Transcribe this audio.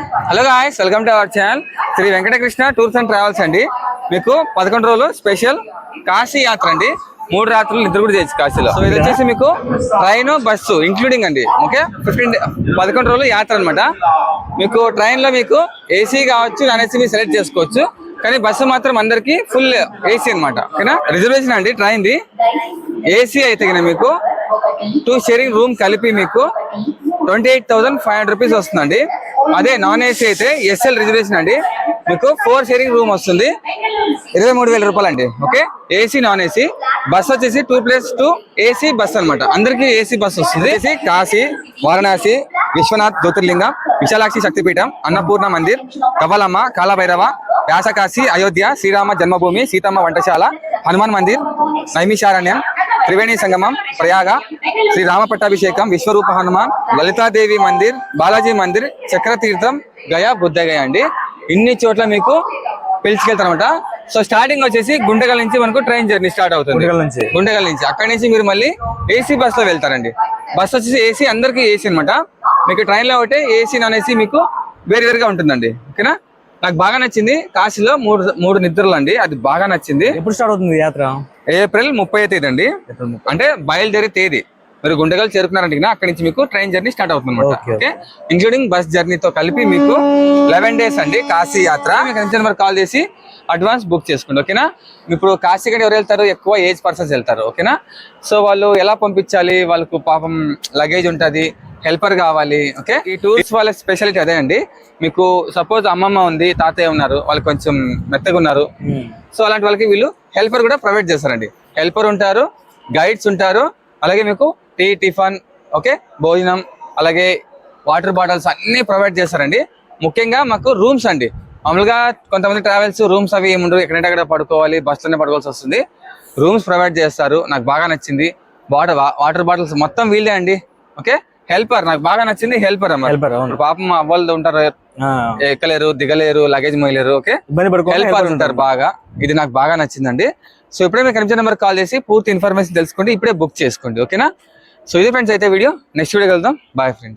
Hello guys welcome to our channel Shri Venkatakrishna tours and travels అండి. మీకు పదకొండు రోజులు స్పెషల్ కాశీ యాత్ర అండి. మూడు రాత్రులు నిద్ర కూడా చేయొచ్చు కాశీలో. సో ఇది వచ్చేసి మీకు ట్రైన్ బస్సు ఇంక్లూడింగ్ అండి. ఓకే ఫిఫ్టీన్ పదకొండు రోజులు యాత్ర అనమాట మీకు ట్రైన్లో మీకు ఏసీ కావచ్చు నాన్ ఏసీ మీరు సెలెక్ట్ చేసుకోవచ్చు. కానీ బస్సు మాత్రం అందరికి ఫుల్ ఏసీ అనమాట ఓకేనా? రిజర్వేషన్ అండి ట్రైన్ది. ఏసీ అయితే కనుక మీకు టూ షేరింగ్ రూమ్ కలిపి మీకు twenty eight thousand five hundred rupees వస్తుందండి. అదే నాన్ ఏసీ అయితే ఎస్ఎల్ రిజర్వేషన్ అండి. మీకు ఫోర్ షేరింగ్ రూమ్ వస్తుంది. ఇరవై మూడు వేల రూపాయలు అండి okay AC non AC bus వచ్చేసి two plus two AC bus అనమాట అందరికి ఏసీ బస్ వస్తుంది. ఏసీ కాశీ వారణాసి విశ్వనాథ్ జ్యోతిర్లింగం విశాలాక్షి శక్తిపీఠం అన్నపూర్ణ మందిర్ కవలమ్మ కాలభైరవ వ్యాసకాశి అయోధ్య శ్రీరామ జన్మభూమి సీతమ్మ వంటశాల హనుమాన్ మందిర్ నైమిషారణ్యం త్రివేణి సంగమం ప్రయాగ శ్రీ రామ పట్టాభిషేకం విశ్వరూప హనుమాన్ లలితాదేవి మందిర్ బాలాజీ మందిర్ చక్రతీర్థం గయా బుద్ధగయ అండి. ఇన్ని చోట్ల మీకు పిలుచుకెళ్తారనమాట సో స్టార్టింగ్ వచ్చేసి గుంటగల్ నుంచి మనకు ట్రైన్ జర్నీ స్టార్ట్ అవుతుంది. గుంటకల్ నుంచి. గుంటగల్ నుంచి. అక్కడి నుంచి మీరు మళ్ళీ ఏసీ బస్లో వెళ్తారండి. బస్ వచ్చేసి ఏసీ అందరికి ఏసీ అన్నమాట. మీకు ట్రైన్లో ఒకటే ఏసీ నాన్ ఏసీ మీకు వేరు వేరుగా ఉంటుందండి. ఓకేనా? నాకు బాగా నచ్చింది. కాశీలో మూడు మూడు నిద్రలు అండి. అది బాగా నచ్చింది. ఎప్పుడు స్టార్ట్ అవుతుంది యాత్ర? ఏప్రిల్ ముప్పై తేదీ అండి. అంటే బయలుదేరే తేదీ. మీరు గుండెగల్ చేరుకున్నారంటే అక్కడి నుంచి మీకు ట్రైన్ జర్నీ స్టార్ట్ అవుతుంది. ఓకే ఇంక్లూడింగ్ బస్ జర్నీతో కలిపి మీకు లెవెన్ డేస్ అండి కాశీ యాత్ర. మీకు నుంచి నెంబర్ కాల్ చేసి అడ్వాన్స్ బుక్ చేసుకోండి ఓకేనా? ఇప్పుడు కాశీ కంటే ఎవరు వెళ్తారు? ఎక్కువ ఏజ్ పర్సన్స్ వెళ్తారు ఓకేనా? సో వాళ్ళు ఎలా పంపించాలి? వాళ్ళకు పాపం లగేజ్ ఉంటది. హెల్పర్ కావాలి ఓకే? ఈ టూర్స్ వాళ్ళ స్పెషాలిటీ అదే అండి. మీకు సపోజ్ అమ్మమ్మ ఉంది తాతయ్య ఉన్నారు వాళ్ళు కొంచెం మెత్తగా ఉన్నారు. సో అలాంటి వాళ్ళకి వీళ్ళు హెల్పర్ కూడా ప్రొవైడ్ చేస్తారండి. హెల్పర్ ఉంటారు గైడ్స్ ఉంటారు అలాగే మీకు టీ టిఫన్ ఓకే? భోజనం అలాగే వాటర్ బాటిల్స్ అన్ని ప్రొవైడ్ చేస్తారండి. ముఖ్యంగా మాకు రూమ్స్ అండి. మామూలుగా కొంతమంది ట్రావెల్స్ రూమ్స్ అవి ఏమి ఉండవు ఎక్కడంటే అక్కడ పడుకోవాలి బస్సులోనే పడుకోవాల్సి వస్తుంది. రూమ్స్ ప్రొవైడ్ చేస్తారు నాకు బాగా నచ్చింది. వాటర్ వాటర్ బాటిల్స్ మొత్తం వీళ్ళే అండి ఓకే? హెల్పర్ నాకు బాగా నచ్చింది హెల్పర్ అమ్మ. హెల్పర్ పాపం అవ్వాలి ఉంటారు ఆ, ఎక్కలేరు దిగలేరు లగేజ్ మోయలేరు ఓకే? హెల్పర్ ఉంటారు బాగా. ఇది నాకు బాగా నచ్చిందండి. సో ఇప్పుడే మీకు కనిపించిన నెంబర్ కాల్ చేసి పూర్తి ఇన్ఫర్మేషన్ తెలుసుకోండి ఇప్పుడే బుక్ చేసుకోండి ఓకేనా? సో ఇది ఫ్రెండ్స్ అయితే వీడియో నెక్స్ట్ వీడియో వెళ్దాం. Bye friends